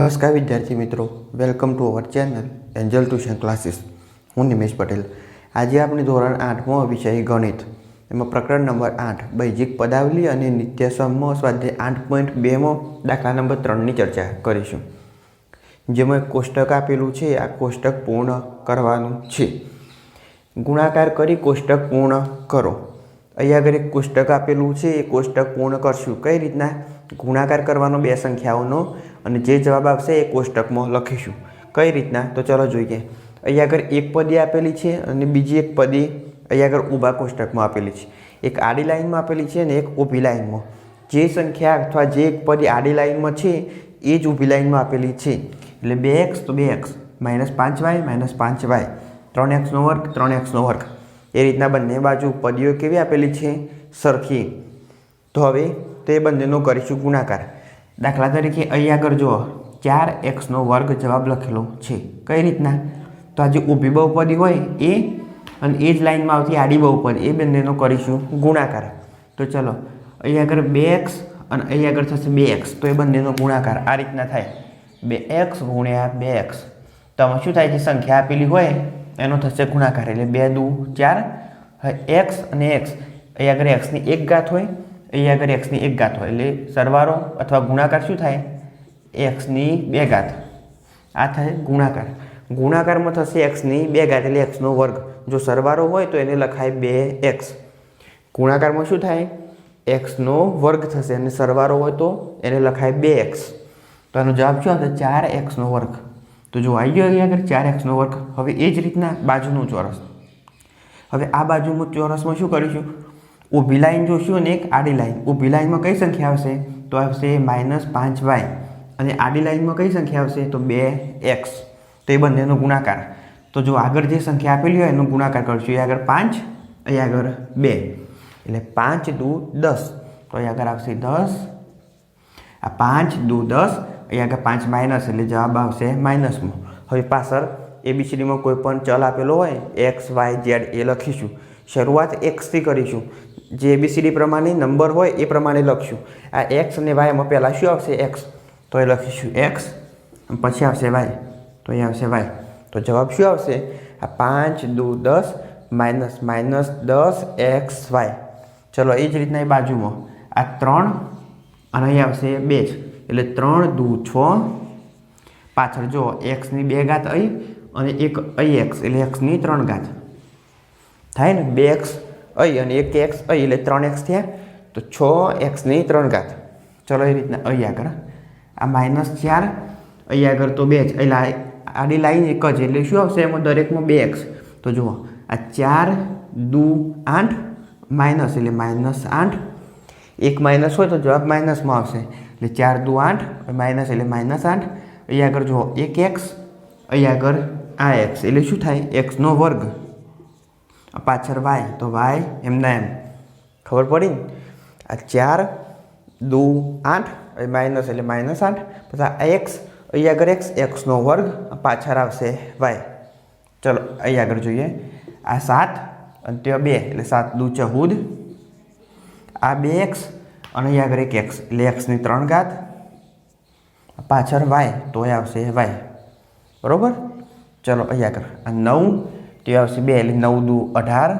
નમસ્કાર વિદ્યાર્થી મિત્રો. Welcome to our channel angel tuition classes હું નિમેશ પટેલ. આજે આપણે ધોરણ આઠમો વિષય ગણિત. એમાં પ્રકરણ નંબર આઠ, બૈજિક પદાવલી અને નિત્યસમો સ્વાધ્યાય આઠ પોઈન્ટ બેમાં દાખલા નંબર ત્રણની ચર્ચા કરીશું. જેમાં કોષ્ટક આપેલું છે, આ કોષ્ટક પૂર્ણ કરવાનું છે. ગુણાકાર કરી કોષ્ટક પૂર્ણ કરો. અહીંયા આગળ એક કોષ્ટક આપેલું છે, એ કોષ્ટક પૂર્ણ કરશું. કઈ રીતના? ગુણાકાર કરવાનો બે સંખ્યાઓનો અને જે જવાબ આવશે એ કોષ્ટકમાં લખીશું. કઈ રીતના? તો ચલો જોઈએ. અહીંયા આગળ એક પદી આપેલી છે અને બીજી એક પદી અહીંયા આગળ ઊભા કોષ્ટકમાં આપેલી છે. એક આડી લાઇનમાં આપેલી છે અને એક ઊભી લાઇનમાં. જે સંખ્યા અથવા જે એક પદી આડી લાઇનમાં છે, એ જ ઊભી લાઈનમાં આપેલી છે. એટલે બે એક્સ તો બે એક્સ. માઇનસ પાંચ વાય, માઇનસ પાંચ વાય. ત્રણ એક્સનો વર્ગ, ત્રણ એક્સનો વર્ગ. એ રીતના બંને બાજુ પદીઓ કેવી આપેલી છે? સરખી. તો હવે તે બંનેનો કરીશું ગુણાકાર. દાખલા તરીકે અહીં આગળ જુઓ, ચાર એક્સનો વર્ગ જવાબ લખેલો છે. કઈ રીતના? તો આ જે ઊભી બહુપદી હોય એ અને એ જ લાઈનમાં આવતી આડી બહુપદી, એ બંનેનો કરીશું ગુણાકાર. તો ચલો અહીં આગળ બે એક્સ અને અહીં આગળ થશે બે એક્સ, તો એ બંનેનો ગુણાકાર આ રીતના થાય. બે એક્સ ગુણ્યા બે એક્સ. તો આમાં શું થાય છે? સંખ્યા આપેલી હોય, એનો થશે ગુણાકાર. એટલે બે દુ ચાર એક્સ અને એક્સ. અહીં આગળ એક્સની એક ઘાત હોય અહીં આગળ એક્સની એક ઘાત હોય. એટલે સરવારો અથવા ગુણાકાર શું થાય? એક્સની બે ઘાત આ થાય ગુણાકાર. ગુણાકારમાં થશે એક્સની બે ઘાત એટલે એક્સનો વર્ગ. જો સરવારો હોય તો એને લખાય બે એક્સ ગુણાકારમાં શું થાય? એક્સનો વર્ગ થશે અને સરવારો હોય તો એને લખાય બે એક્સ તો આનો જવાબ શું આવશે? ચાર એક્સનો વર્ગ. તો જો આવી ગયો અહીંયા આગળ ચાર એક્સનો વર્ગ. હવે એ જ રીતના બાજુનું ચોરસ. હવે આ બાજુનું ચોરસમાં શું કરીશું? ઊભી લાઈન જોશું અને એક આડી લાઈન ઊભી લાઈનમાં કઈ સંખ્યા આવશે તો આવશે માઇનસ પાંચ વાય અને આડી લાઈનમાં કઈ સંખ્યા આવશે તો બે એક્સ તો એ બંનેનો ગુણાકાર તો જો આગળ જે સંખ્યા આપેલી હોય એનો ગુણાકાર કરશું એ આગળ પાંચ અહીં આગળ બે એટલે પાંચ દુ દસ તો અહીં આગળ આવશે દસ આ પાંચ દુ દસ અહીં આગળ પાંચ માઇનસ એટલે જવાબ આવશે માઇનસમાં હવે પાછળ એબીસીડીમાં કોઈ પણ ચલ આપેલો હોય એક્સ વાય ઝેડ એ લખીશું શરૂઆત એક્સથી કરીશું જે એબીસીડી પ્રમાણે નંબર હોય એ પ્રમાણે લખશું. આ એક્સ અને વાયમાં પહેલાં શું આવશે? એક્સ તો એ લખીશું એક્સ પછી આવશે વાય તો અહીં આવશે વાય તો જવાબ શું આવશે? આ પાંચ દુ દસ માઇનસ માઇનસ દસ એક્સ વાય ચલો, એ જ રીતના એ બાજુમાં. આ ત્રણ અને અહીં આવશે બે જ. એટલે ત્રણ દુ છ. પાછળ જો એક્સની બે ઘાત અહીં અને એક અહીં એક્સ એટલે એક્સની ત્રણ ઘાત. થાય ને? બે એક્સ અહીં અને એક એક્સ અહીં એટલે ત્રણ એક્સ થયા. તો છ એક્સની ત્રણ ઘાત. ચલો એ રીતના અહીં આગળ આ માઇનસ ચાર અહીં આગળ તો બે જ. એટલે આડી લાઈન એક જ. એટલે શું આવશે? એમાં દરેકમાં બે એક્સ. તો જુઓ, આ ચાર, દુ, આઠ, માઇનસ. એટલે માઇનસ આઠ. એક માઇનસ હોય તો જવાબ માઇનસમાં આવશે. એટલે ચાર, દુ, આઠ માઇનસ એટલે માઇનસ આઠ. અહીં આગળ જુઓ, એક એક્સ અહીં આગળ આ એક્સ. એટલે શું થાય? એક્સનો વર્ગ. પાછળ વાય, તો વાય, એમના એમ. ખબર પડી ને? આ ચાર, દુ, આઠ માઇનસ એટલે માઇનસ આઠ, પછી આ એક્સ, અહીંયા આગળ એક્સ એક્સનો વર્ગ પાછળ આવશે વાય. ચલો અહીં આગળ જોઈએ. આ સાત અને ત્યાં બે, એટલે સાત દુ ચૌદ આ બે એક્સ અને અહીંયા આગળ એક એક્સ, એટલે એક્સની ત્રણ ઘાત. પાછળ વાય તો આવશે વાય. બરાબર? ચલો અહીં આગળ. આ નવ તે આવશે બે એટલે નવ દુ અઢાર.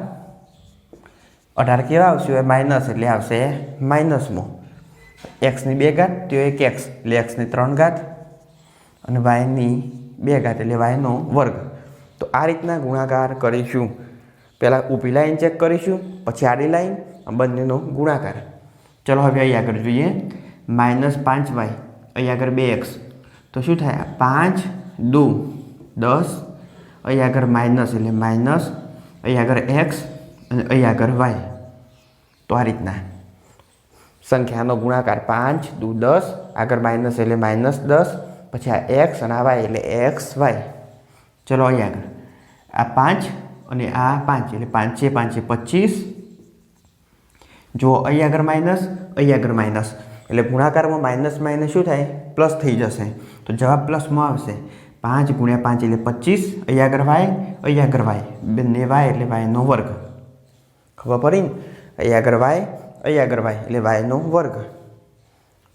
અઢાર કેવા આવશે? હવે માઇનસ એટલે આવશે માઇનસમાં એક્સની બે ઘાત, તે એક એક્સ એટલે એક્સની ત્રણ ઘાત અને વાયની બે ઘાત એટલે વાયનો વર્ગ. તો આ રીતના ગુણાકાર કરીશું. પહેલાં ઊભી લાઈન ચેક કરીશું, પછી આડી લાઈન બંનેનો ગુણાકાર. ચલો હવે અહીં આગળ જોઈએ. માઇનસ પાંચ વાય અહીં આગળ બે એક્સ તો શું થાય? પાંચ દુ દસ અહીં આગળ માઇનસ એટલે માઇનસ અહીં આગળ એક્સ અને અહીં આગળ વાય. તો આ રીતના. સંખ્યાનો ગુણાકાર પાંચ, દુ દસ, આગળ માઇનસ એટલે માઇનસ દસ, પછી આ એક્સ અને આ વાય એટલે એક્સ વાય. ચલો અહીં આગળ. આ પાંચ અને આ પાંચ એટલે પાંચે પાંચે પચીસ. જો અહીં આગળ માઇનસ અહીં આગળ માઇનસ. એટલે ગુણાકારમાં માઇનસ માઇનસ શું થાય? પ્લસ થઈ જશે. તો જવાબ પ્લસમાં આવશે. પાંચ ગુણ્યા પાંચ એટલે પચીસ અહીં આગળ વાય અહીં આગળ વાય. બંને વાય એટલે વાયનો વર્ગ. ખબર પડી ને? અહીં આગળ વાય અહીં આગળ વાય એટલે વાયનો વર્ગ.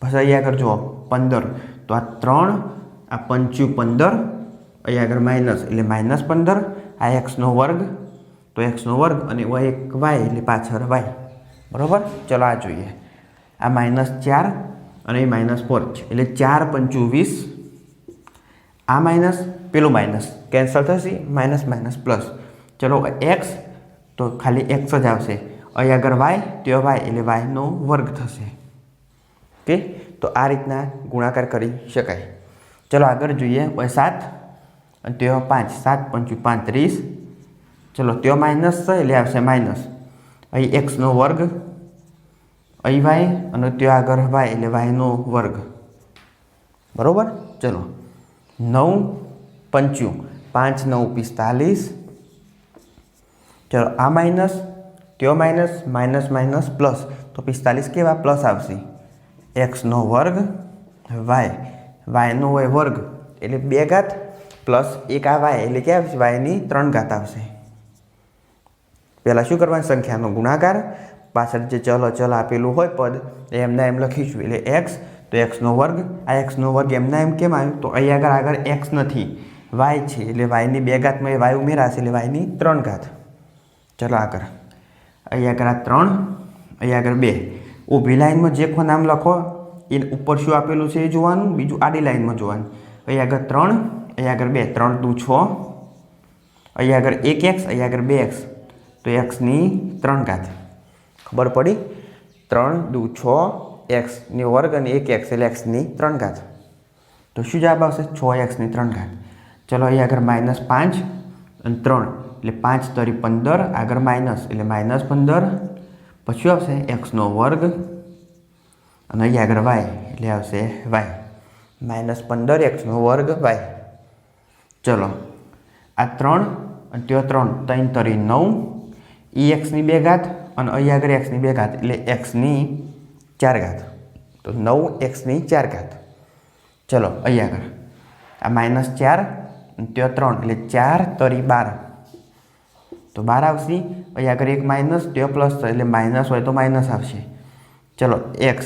પછી અહીંયા આગળ જુઓ, પંદર. તો આ ત્રણ, આ પંચું પંદર, અહીંયા આગળ માઇનસ એટલે માઇનસ પંદર, આ એક્સનો વર્ગ, તો એક્સનો વર્ગ અને એક વાય એટલે પાછળ વાય. બરાબર? ચલો આ જોઈએ. આ માઇનસ ચાર અને એ માઇનસ ફોર એટલે ચાર પંચું વીસ આ માઇનસ, પેલું માઇનસ. કેન્સલ થશે, માઇનસ માઇનસ, પ્લસ. ચલો એક્સ તો ખાલી એક્સ જ આવશે. અહીં આગળ વાય તો વાય એટલે વાયનો વર્ગ થશે. ઓકે તો આ રીતના ગુણાકાર કરી શકાય. ચલો, આગળ જોઈએ. સાત, અને તેઓ પાંચ. સાત પંચું પાંત્રીસ. ચલો તેઓ માઇનસ છે, એટલે આવશે માઇનસ. અહીં એક્સનો વર્ગ, અહીં વાય અને ત્યાં આગળ વાય એટલે વાયનો વર્ગ. બરાબર? ચલો. નવ પંચું. પાંચ, નવ, પિસ્તાલીસ. ચલો, આ માઇનસ ત્યો માઇનસ? Minus minus, plus. તો પિસ્તાલીસ કેવા? પ્લસ આવશે. એક્સનો વર્ગ વાય. વાયનો હોય વર્ગ, એટલે બે ઘાત પ્લસ એક આ વાય, એટલે કે આવશે? વાયની ત્રણ ઘાત આવશે. પહેલાં શું કરવાની? સંખ્યાનો ગુણાકાર. પાછળ જે ચલ અચલ આપેલું હોય પદ, એમના એમ લખીશું. એટલે એક્સ તો એક્સનો વર્ગ, આ એક્સનો વર્ગ એમના એમ કેમ આવ્યું? તો અહીં આગળ આગળ એક્સ નથી. વાય છે, એટલે વાયની બે ઘાતમાં એ વાય ઉમેરાશે, એટલે વાયની ત્રણ ઘાત. ચલો આગળ અહીં આગળ આ ત્રણ અહીં આગળ બે. ઊભી લાઈનમાં જે ખો નામ લખો, એ ઉપર શું આપેલું છે એ જોવાનું, બીજું આડી લાઇનમાં જોવાનું. અહીં આગળ ત્રણ અહીં આગળ બે. ત્રણ દુ છ. અહીં આગળ એક એક્સ અહીં આગળ બે એક્સ તો એક્સની ત્રણ ઘાત. ખબર પડી? ત્રણ દુ છ એક્સની વર્ગ અને એક એક્સ એટલે એક્સની ત્રણ ઘાત. તો શું જવાબ આવશે? છ એક્સની ત્રણ ઘાત. ચલો અહીં આગળ માઇનસ પાંચ અને ત્રણ. એટલે પાંચ તરી પંદર, આગળ માઇનસ. એટલે માઇનસ પંદર. પછી આવશે? એક્સનો વર્ગ. અને અહીં આગળ વાય. એટલે આવશે વાય. માઇનસ પંદર એક્સનો વર્ગ, વાય. ચલો. આ ત્રણ અને ત્યાં ત્રણ. ત્રણ તરી નવ. ઈ એક્સની બે ઘાત અને અહીં આગળ એક્સની બે ઘાત. એટલે એક્સની ચાર ઘાત. તો નવ એક્સની ચાર ઘાત. ચલો, અહીંયા આગળ. આ માઇનસ ચાર ત્યાં ત્રણ, એટલે ચાર તરી બાર. તો બાર આવશે. અહીંયા આગળ એક માઇનસ, ત્યાં પ્લસ એટલે માઇનસ હોય તો માઇનસ આવશે. ચલો, એક્સ.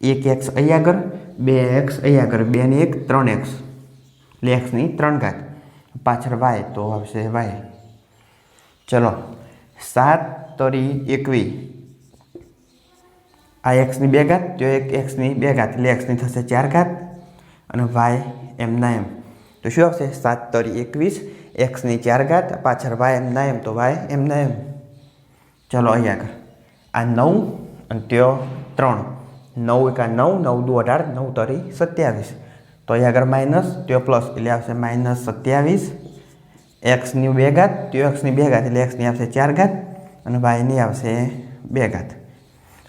એક એક્સ અહીં આગળ, બે એક્સ અહીં આગળ, બે ને એક, ત્રણ એક્સ. એટલે એક્સની ત્રણ ઘાત. પાછળ વાય તો આવશે વાય. ચલો, સાત તરી એકવી. આ એક્સની બે ઘાત, તો એક એક્સની બે ઘાત, એટલે એક્સની થશે ચાર ઘાત અને વાય એમના એમ. તો શું આવશે? સાત તરી એકવીસ એક્સની ચાર ઘાત, પાછળ વાય એમના એમ, તો વાય એમના એમ. ચલો અહીં આગળ. આ નવ અને ત્યો ત્રણ. નવ એકા નવ નવ દુ અઢાર, નવ તરી સત્યાવીસ. તો અહીં આગળ માઇનસ ત્યો પ્લસ એટલે આવશે માઇનસ સત્યાવીસ. એક્સની બે ઘાત, ત્યો એક્સની બે ઘાત, એટલે એક્સની આવશે ચાર ઘાત અને વાયની આવશે બે ઘાત.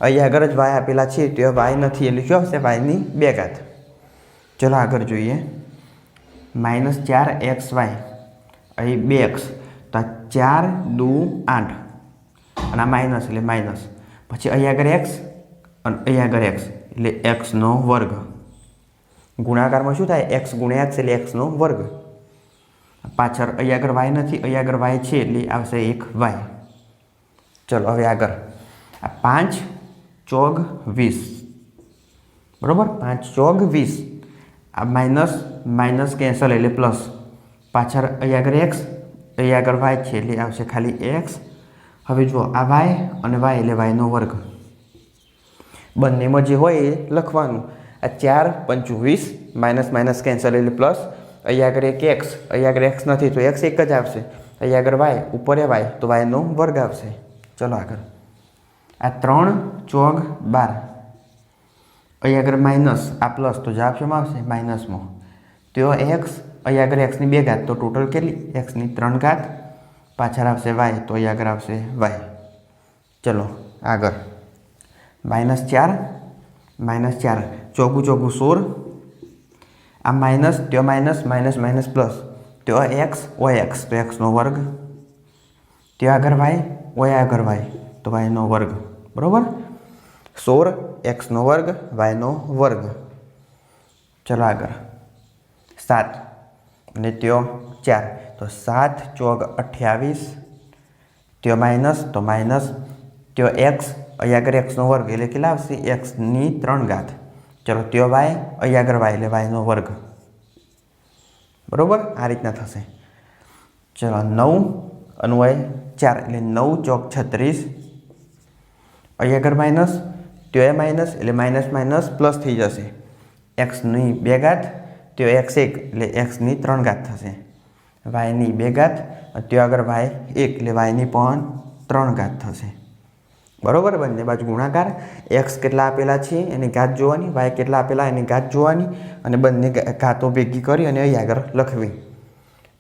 અહીં આગળ જ વાય આપેલા છે, તો વાય નથી. એટલે શું આવશે વાયની બે ઘાત. ચલો આગળ જોઈએ. માઇનસ ચાર એક્સ વાય. અહીં બે એક્સ. તો આ ચાર દુ આઠ. અને આ માઇનસ, એટલે માઇનસ. પછી અહીંયા આગળ એક્સ અને અહીંયા આગળ એક્સ. એટલે એક્સનો વર્ગ. ગુણાકારમાં શું થાય? એક્સ ગુણ્યા એક્સ એટલે એક્સનો વર્ગ. પાછળ અહીં આગળ વાય નથી અહીં આગળ વાય છે, એટલે આવશે એક વાય. ચલો, હવે આગળ. આ પાંચ ચોગ વીસ. બરાબર? પાંચ ચોગ વીસ. આ માઇનસ માઇનસ કેન્સલ એટલે પ્લસ પાછળ અહીં આગળ એક્સ અહીં આગળ વાય છે એટલે આવશે ખાલી એક્સ હવે જુઓ, આ વાય અને વાય એટલે વાયનો વર્ગ. બંનેમાં જે હોય એ લખવાનું. આ ચાર પંચું વીસ, માઇનસ માઇનસ કેન્સલ એટલે પ્લસ અહીં આગળ એક એક્સ અહીં આગળ એક્સ નથી, તો એક્સ એક જ આવશે. અહીં આગળ વાય ઉપર એ વાય તો વાયનો વર્ગ આવશે. ચલો આગળ. આ ત્રણ ચોગ બાર. અહીં આગળ માઇનસ આ પ્લસ તો જવાબ શું આવશે? માઇનસમાં તો એક્સ અહીં આગળ એક્સની બે ઘાત તો ટોટલ કેટલી? એક્સની ત્રણ ઘાત. પાછળ આવશે વાય તો અહીંયા આગળ આવશે વાય ચલો, આગળ. માઇનસ ચાર માઇનસ ચાર. ચોગું ચોગું, સોળ. આ માઇનસ ત્યાં માઇનસ માઇનસ માઇનસ પ્લસ ત્યાં એક્સ ઓ એક્સ તો એક્સનો વર્ગ. ત્યાં આગળ વાય ઓય આગળ વાય તો વાયનો વર્ગ. બરાબર? સોળ એક્સનો વર્ગ વાયનો વર્ગ. ચલો આગળ. સાત અને ત્યો ચાર. તો સાત ચોગ અઠ્યાવીસ, ત્યો માઇનસ તો માઇનસ ત્યો એક્સ અહીંયા આગળ એક્સનો વર્ગ એટલે કેટલા આવશે? એક્સની ત્રણ ઘાત. ચલો ત્યો વાય અહીંયા આગળ વાય એટલે વાયનો વર્ગ. બરાબર? આ રીતના થશે. ચલો નવ અન્વય ચાર એટલે નવ ચોક છત્રીસ અહીં આગળ માઇનસ ત્યાં માઇનસ એટલે માઇનસ માઇનસ પ્લસ થઈ જશે. એક્સની બે ઘાત, ત્યાં એક્સ એક, એટલે એક્સની ત્રણ ઘાત થશે. વાયની બે ઘાત ત્યાં આગળ વાય એક, એટલે વાયની પણ ત્રણ ઘાત થશે. બરાબર? બંને બાજુ ગુણાકાર. એક્સ કેટલા આપેલા છે? એની ઘાત જોવાની. વાય કેટલા આપેલા? એની ઘાત જોવાની. અને બંને ઘાતો ભેગી કરી અને અહીં આગળ લખવી.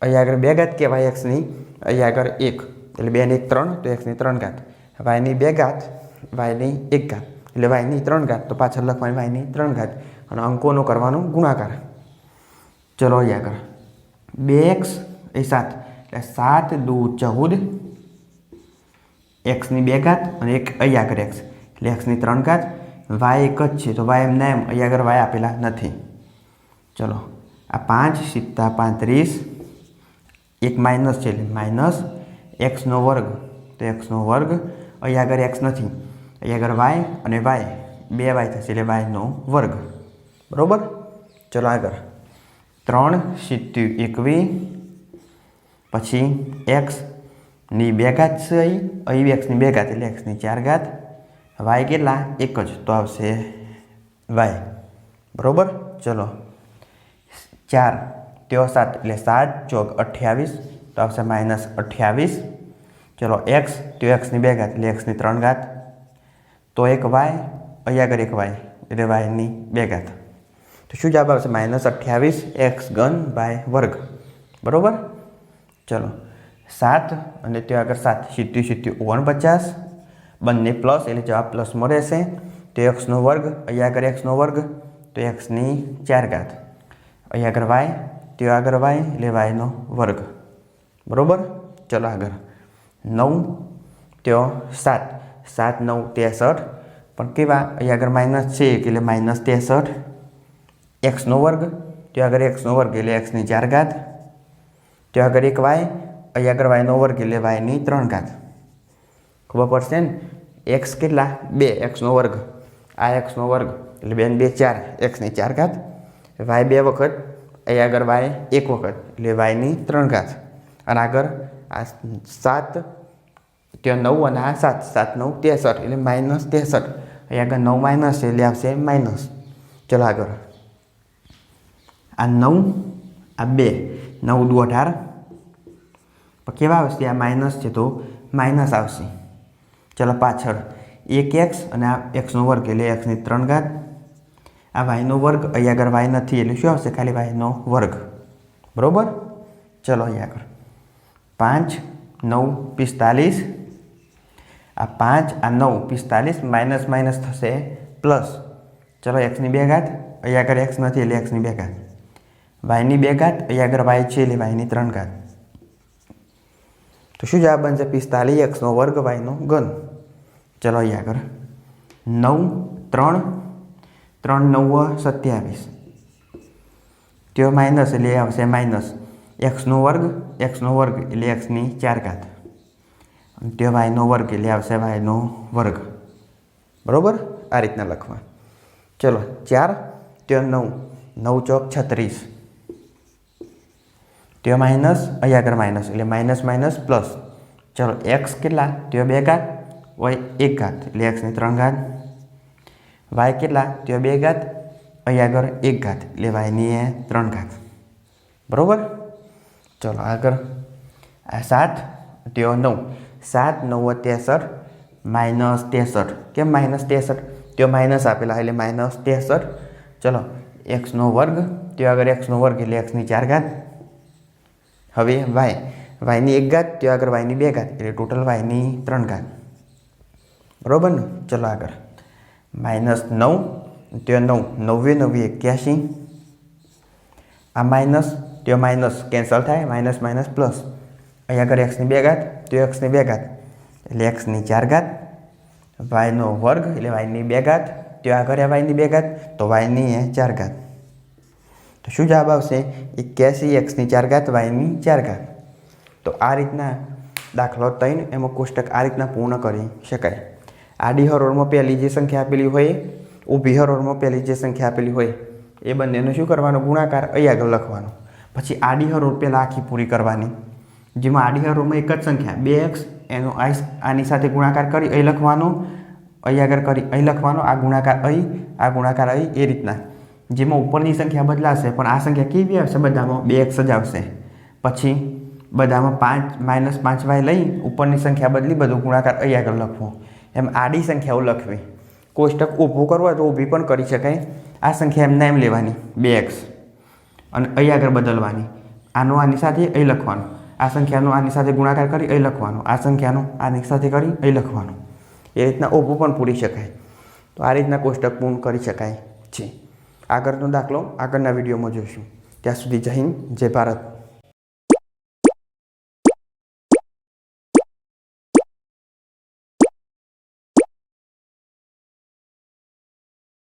અહીં આગળ બે ઘાત કહેવાય એક્સની અહીં આગળ એક, એટલે બે ને એક ત્રણ, તો એક્સની ત્રણ ઘાત. વાયની બે ઘાત વાયની એક ઘાત. એટલે વાયની ત્રણ ઘાત. તો પાછળ લખવાની વાયની ત્રણ ઘાત. અને અંકોનો કરવાનો ગુણાકાર. ચલો અહીં આગળ. બે એક્સ એ સાત. એટલે સાત દુ ચૌદ. એક્સની બે ઘાત અને એક અહીંયા આગળ એક્સ. એટલે એક્સની ત્રણ ઘાત. વાય એક જ છે. તો વાય એમના એમ અહીંયા આગળ વાય આપેલા નથી. ચલો. આ પાંચ સિત્તા પાંત્રીસ. એક માઇનસ છે એટલે માઇનસ એક્સનો વર્ગ. તો એક્સનો વર્ગ અહીંયા આગળ એક્સ નથી. અહીં આગળ વાય અને વાય. બે વાય થશે એટલે વાયનો વર્ગ. બરાબર? ચલો આગળ. ત્રણ સિત્યુ એકવી. પછી એક્સની બે ઘાત છે અહીં. અહીં એક્સની બે ઘાત એટલે એક્સની ચાર ઘાત. વાય કેટલા? એક જ. તો આવશે વાય. બરાબર? ચલો. ચાર તેઓ સાત એટલે સાત ચોક અઠ્યાવીસ. તો આવશે માઇનસ અઠ્યાવીસ. ચલો એક્સ તેઓ એક્સની બે ઘાત એટલે એક્સની ત્રણ ઘાત. તો એક વાય અહીં આગળ એક વાય, એટલે વાયની બે ઘાત. તો શું જવાબ આવશે? માઇનસ અઠ્યાવીસ એક્સ ઘન બાય વર્ગ. બરાબર? ચલો. સાત અને ત્યાં આગળ સાત. સિત્યુ સિત્યુ ઓગણપચાસ. બંને પ્લસ, એટલે જવાબ પ્લસમાં રહેશે. તો એક્સનો વર્ગ અહીં આગળ એક્સનો વર્ગ, તો એક્સની ચાર ઘાત. અહીં આગળ વાય, ત્યાં આગળ વાય, એટલે વાયનો વર્ગ. બરાબર? ચલો આગળ. નવ, ત્યો સાત. સાત નવ ત્રેસઠ. પણ કેવા? અહીં આગળ માઇનસ છે એટલે માઇનસ ત્રેસઠ. એક્સનો વર્ગ. ત્યાં આગળ એક્સનો વર્ગ એટલે એક્સની ચાર ઘાત. ત્યાં આગળ એક વાય અહીં આગળ વાયનો વર્ગ એટલે વાયની ત્રણ ઘાત. ખબર પડશે ને? એક્સ કેટલા? બે એક્સનો વર્ગ. આ એક્સનો વર્ગ. એટલે બેન બે ચાર. એક્સની ચાર ઘાત. વાય બે વખત. અહીં આગળ વાય એક વખત. એટલે વાયની ત્રણ ઘાત. અને આગળ આ સાત ત્યાં નવ અને આ સાત સાત નવ ત્રેસઠ એટલે માઇનસ ત્રેસઠ અહીંયા આગળ નવ માઇનસ છે એટલે આવશે માઇનસ ચલો આગળ આ નવ આ બે નવ દુ અઢાર કેવા આવશે આ માઇનસ છે તો માઇનસ આવશે ચલો પાછળ એક એક્સ અને આ એક્સનો વર્ગ એટલે એક્સની ત્રણ ઘાત આ વાયનો વર્ગ અહીંયા આગળ વાય નથી એટલે શું આવશે ખાલી વાયનો વર્ગ બરાબર ચલો અહીંયા આગળ પાંચ નવ પિસ્તાલીસ આ પાંચ, આ નવ, પિસ્તાલીસ, માઇનસ માઇનસ થશે, પ્લસ. ચલો એક્સની બે ઘાત અહીં આગળ એક્સ નથી એટલે એક્સની બે ઘાત. વાયની બે ઘાત, અહીંયા આગળ વાય છે એટલે વાયની ત્રણ ઘાત. તો શું જવાબ બનશે? પિસ્તાલીસ એક્સનો વર્ગ વાયનો ઘન. ચલો અહીંયા આગળ. નવ, ત્રણ. ત્રણ નવ સત્યાવીસ. તેઓ માઇનસ એટલે આવશે માઇનસ. એક્સનો વર્ગ એક્સનો વર્ગ એટલે એક્સની ચાર ઘાત. તે વાયનો વર્ગ એટલે આવશે વાયનો વર્ગ. બરાબર? આ રીતના લખવા. ચલો, ચાર તે નવ. નવ ચોક છત્રીસ. તે માઇનસ, અહીંયા આગળ માઇનસ, એટલે માઇનસ માઇનસ, પ્લસ. ચલો, એક્સ કેટલા? ત્યાં બે ઘાત. વાય એક ઘાત, એટલે એક્સની ત્રણ ઘાત. વાય કેટલા? તે બે ઘાત. અહીં આગળ એક ઘાત, એટલે વાયની એ ત્રણ ઘાત. બરાબર? ચલો, આગળ. આ સાત તેઓ નવ. સાત, નવ ત્રેસઠ માઇનસ ત્રેસઠ કેમ માઇનસ ત્રેસઠ તે માઇનસ આપેલા એટલે માઇનસ ત્રેસઠ ચલો એક્સનો વર્ગ, તે આગળ એક્સનો વર્ગ એટલે એક્સની ચાર ઘાત. હવે વાય વાયની એક ઘાત, તે આગળ વાયની બે ઘાત. એટલે ટોટલ વાયની ત્રણ ઘાત. બરાબર ને? ચલો આગળ. માઇનસ નવ, તે નવ. નવ્વે નવ્વે એક્યાસી આ માઇનસ તે માઇનસ કેન્સલ થાય. Minus minus plus. અહીં આગળ એક્સની બે ઘાત, તો એક્સની બે ઘાત. એટલે એક્સની ચાર ઘાત વાયનો વર્ગ, એટલે વાયની બે ઘાત, તો આગળ વાયની બે ઘાત, તો વાયની ચાર ઘાત. તો શું જવાબ આવશે? એક્યાસી એક્સની ચાર ઘાત વાયની ચાર ઘાત. તો આ રીતના દાખલો ત્રણ એમાં કોષ્ટક આ રીતના પૂર્ણ કરી શકાય. આડી હરોળમાં પહેલી જે સંખ્યા આપેલી હોય, ઊભી હરોળમાં પહેલી જે સંખ્યા આપેલી હોય, એ બંનેનો શું કરવાનો? ગુણાકાર અહીં આગળ લખવાનો. પછી આડી હરોળ પહેલાં આખી પૂરી કરવાની. જેમાં આડી હરોળમાં એક જ સંખ્યા, બે એક્સ એનો આઈ આની સાથે ગુણાકાર કરી અહીં લખવાનો અહીં આગળ કરી અહીં લખવાનો, આ ગુણાકાર અહીં આ ગુણાકાર અહીં એ રીતના. જેમાં ઉપરની સંખ્યા બદલાશે, પણ આ સંખ્યા કેવી આવશે? બધામાં બે એક્સ જ આવશે. પછી બધામાં પાંચ માઇનસ પાંચ વાય લઈ ઉપરની સંખ્યા બદલી બધું ગુણાકાર અહીં આગળ લખવો. એમ આડી સંખ્યાઓ લખવી. કોષ્ટક ઊભું કરવું હોય તો ઊભી પણ કરી શકાય. આ સંખ્યા એમને એમ લેવાની, બે એક્સ અને અહીં આગળ બદલવાની. આનો આની સાથે અહીં લખવાનું. આ સંખ્યાનો આની સાથે ગુણાકાર કરી અહીં લખવાનો. આ સંખ્યાનો આની સાથે કરી અહીં લખવાનું. એ રીતના ઊભું પણ પૂરી શકાય. તો આ રીતના કોષ્ટક પૂર્ણ કરી શકાય છે. આગળનો દાખલો આગળના વિડીયોમાં જોઈશું. ત્યાં સુધી જય હિન્દ, જય ભારત.